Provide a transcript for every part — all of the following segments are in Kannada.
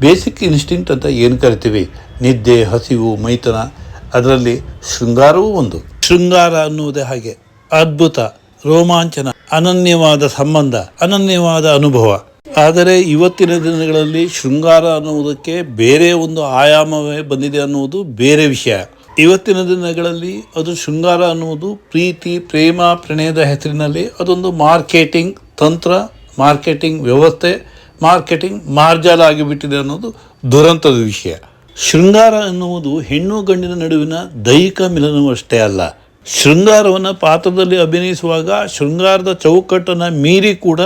ಬೇಸಿಕ್ ಇನ್ಸ್ಟಿಂಕ್ಟ್ ಅಂತ ಏನು ಕರಿತೀವಿ? ನಿದ್ದೆ, ಹಸಿವು ಮೈತನ ಅದರಲ್ಲಿ ಶೃಂಗಾರವೂ ಒಂದು. ಶೃಂಗಾರ ಅನ್ನುವುದೇ ಹಾಗೆ. ಅದ್ಭುತ, ರೋಮಾಂಚನ, ಅನನ್ಯವಾದ ಸಂಬಂಧ, ಅನನ್ಯವಾದ ಅನುಭವ. ಆದರೆ ಇವತ್ತಿನ ದಿನಗಳಲ್ಲಿ ಶೃಂಗಾರ ಅನ್ನುವುದಕ್ಕೆ ಬೇರೆ ಒಂದು ಆಯಾಮವೇ ಬಂದಿದೆ ಅನ್ನುವುದು ಬೇರೆ ವಿಷಯ. ಇವತ್ತಿನ ದಿನಗಳಲ್ಲಿ ಅದು ಶೃಂಗಾರ ಅನ್ನುವುದು ಪ್ರೀತಿ, ಪ್ರೇಮ, ಪ್ರಣಯದ ಹೆಸರಿನಲ್ಲಿ ಅದೊಂದು ಮಾರ್ಕೆಟಿಂಗ್ ತಂತ್ರ, ಮಾರ್ಕೆಟಿಂಗ್ ವ್ಯವಸ್ಥೆ ಮಾರ್ಕೆಟಿಂಗ್ ಮಾರ್ಜಾಲ ಆಗಿಬಿಟ್ಟಿದೆ ಅನ್ನೋದು ದುರಂತದ ವಿಷಯ. ಶೃಂಗಾರ ಎನ್ನುವುದು ಹೆಣ್ಣು ಗಂಡಿನ ನಡುವಿನ ದೈಹಿಕ ಮಿಲನವಷ್ಟೇ ಅಲ್ಲ. ಶೃಂಗಾರವನ್ನು ಪಾತ್ರದಲ್ಲಿ ಅಭಿನಯಿಸುವಾಗ ಶೃಂಗಾರದ ಚೌಕಟ್ಟನ್ನು ಮೀರಿ ಕೂಡ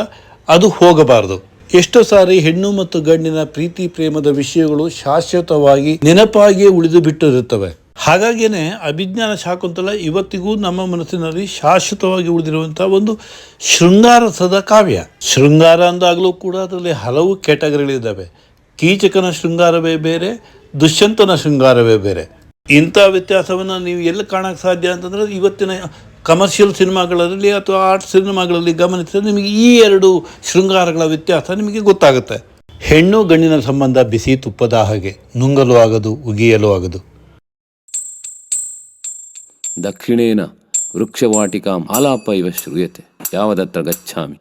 ಅದು ಹೋಗಬಾರದು. ಎಷ್ಟೋ ಸಾರಿ ಹೆಣ್ಣು ಮತ್ತು ಗಂಡಿನ ಪ್ರೀತಿ ಪ್ರೇಮದ ವಿಷಯಗಳು ಶಾಶ್ವತವಾಗಿ ನೆನಪಾಗಿಯೇ ಉಳಿದು ಬಿಟ್ಟಿರುತ್ತವೆ. ಹಾಗಾಗಿಯೇ ಅಭಿಜ್ಞಾನ ಶಾಕುಂತಲ ಇವತ್ತಿಗೂ ನಮ್ಮ ಮನಸ್ಸಿನಲ್ಲಿ ಶಾಶ್ವತವಾಗಿ ಉಳಿದಿರುವಂಥ ಒಂದು ಶೃಂಗಾರಸದ ಕಾವ್ಯ. ಶೃಂಗಾರ ಅಂದಾಗಲೂ ಕೂಡ ಅದರಲ್ಲಿ ಹಲವು ಕ್ಯಾಟಗರಿಗಳಿದ್ದಾವೆ ಕೀಚಕನ ಶೃಂಗಾರವೇ ಬೇರೆ, ದುಷ್ಯಂತನ ಶೃಂಗಾರವೇ ಬೇರೆ. ಇಂಥ ವ್ಯತ್ಯಾಸವನ್ನು ನೀವು ಎಲ್ಲಿ ಕಾಣೋಕ್ಕೆ ಸಾಧ್ಯ ಅಂತಂದರೆ ಇವತ್ತಿನ ಕಮರ್ಷಿಯಲ್ ಸಿನಿಮಾಗಳಲ್ಲಿ ಅಥವಾ ಆರ್ಟ್ ಸಿನಿಮಾಗಳಲ್ಲಿ ಗಮನಿಸಿದ್ರೆ ನಿಮಗೆ ಈ ಎರಡು ಶೃಂಗಾರಗಳ ವ್ಯತ್ಯಾಸ ನಿಮಗೆ ಗೊತ್ತಾಗುತ್ತೆ. ಹೆಣ್ಣು ಗಂಡಿನ ಸಂಬಂಧ ಬಿಸಿ ತುಪ್ಪದ ಹಾಗೆ ನುಂಗಲು ಆಗದು, ಉಗಿಯಲು ಆಗದು. ದಕ್ಷಿಣೇನ ವೃಕ್ಷವಾಟಿಕಾಂ ಆಲಾಪ ಇವ ಶ್ರೂಯತೆ ಯಾವದತ್ರ ಗಚ್ಚಾಮಿ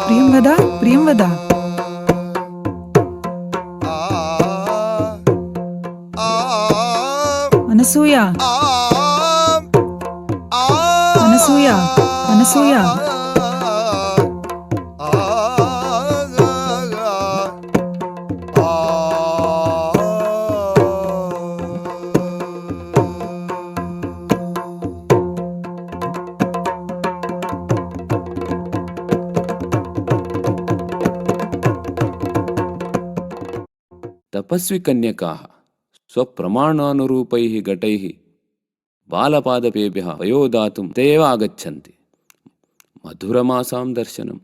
ಪ್ರಿಯಂವದ ಪ್ರಿಯಂವದ అనసూయ అనసూయ అనసూయ तपस्वी कन्या कहा ಸ್ವಪ್ರಮಾಣಾನುರೂಪೈ ಘಟೈ ಬಾಲಪಾದಪೇಭ್ಯ ವಯೋದಾತು ತೇವ ಆಗಚ್ಚಂತಿ ಮಧುರಮಾಸಾಂ ದರ್ಶನಂ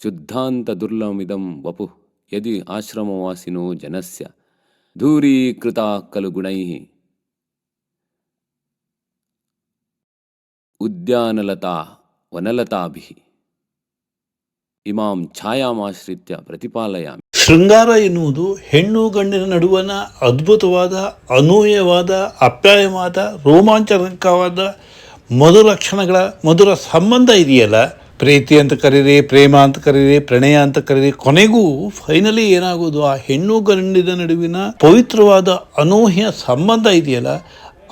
ಶುದ್ಧಾಂತ ದುರ್ಲಮಿದಂ ವಪು ಯದಿ ಆಶ್ರಮವಾಸಿನೋ ಜನಸ್ಯ ದೂರೀಕೃತ ಖಲು ಗುಣೈ ಉದ್ಯಾನಲತಾ ವನಲತಾಭಿ ಇಮಾಂ ಛಾಯಾಮಾಶ್ರಿತ್ಯ ಪ್ರತಿಪಾಲಯಾಮಿ ಶೃಂಗಾರ ಎನ್ನುವುದು ಹೆಣ್ಣು ಗಂಡಿನ ನಡುವನ ಅದ್ಭುತವಾದ, ಅನೂಹ್ಯವಾದ, ಅಪ್ಯಾಯವಾದ, ರೋಮಾಂಚನಕವಾದ ಮಧುರ ಲಕ್ಷಣಗಳ ಮಧುರ ಸಂಬಂಧ ಇದೆಯಲ್ಲ? ಪ್ರೀತಿ ಅಂತ ಕರೀರಿ, ಪ್ರೇಮ ಅಂತ ಕರೀರಿ, ಪ್ರಣಯ ಅಂತ ಕರೀರಿ, ಕೊನೆಗೂ ಫೈನಲಿ ಏನಾಗೋದು? ಆ ಹೆಣ್ಣು ಗಂಡಿನ ನಡುವಿನ ಪವಿತ್ರವಾದ, ಅನೂಹ್ಯ ಸಂಬಂಧ ಇದೆಯಲ್ಲ,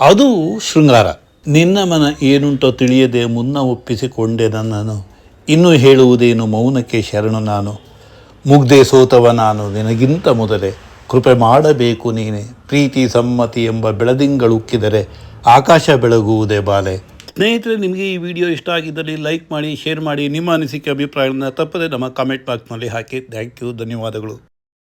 ಅದು ಶೃಂಗಾರ. ನಿನ್ನ ಮನ ಏನುಂಟೋ ತಿಳಿಯದೆ ಮುನ್ನ ಒಪ್ಪಿಸಿಕೊಂಡೆ ನನ್ನನು ಇನ್ನೂ ಹೇಳುವುದೇನು ಮೌನಕ್ಕೆ ಶರಣು ನಾನು? ಮುಗ್ದೆ ಸೋತವ ನಾನು ನಿನಗಿಂತ ಮೊದಲೇ. ಕೃಪೆ ಮಾಡಬೇಕು ನೀನೆ. ಪ್ರೀತಿ ಸಮ್ಮತಿ ಎಂಬ ಬೆಳದಿಂಗಳುಕ್ಕಿದರೆ ಆಕಾಶ ಬೆಳಗುವುದೇ ಬಾಲೆ. ಸ್ನೇಹಿತರೆ, ನಿಮಗೆ ಈ ವಿಡಿಯೋ ಇಷ್ಟ ಆಗಿದ್ದಲ್ಲಿ ಲೈಕ್ ಮಾಡಿ, ಶೇರ್ ಮಾಡಿ. ನಿಮ್ಮ ಅನಿಸಿಕೆ, ಅಭಿಪ್ರಾಯಗಳನ್ನ ತಪ್ಪದೆ ನಮ್ಮ ಕಾಮೆಂಟ್ ಬಾಕ್ಸ್ನಲ್ಲಿ ಹಾಕಿ. ಥ್ಯಾಂಕ್ ಯು ಧನ್ಯವಾದಗಳು.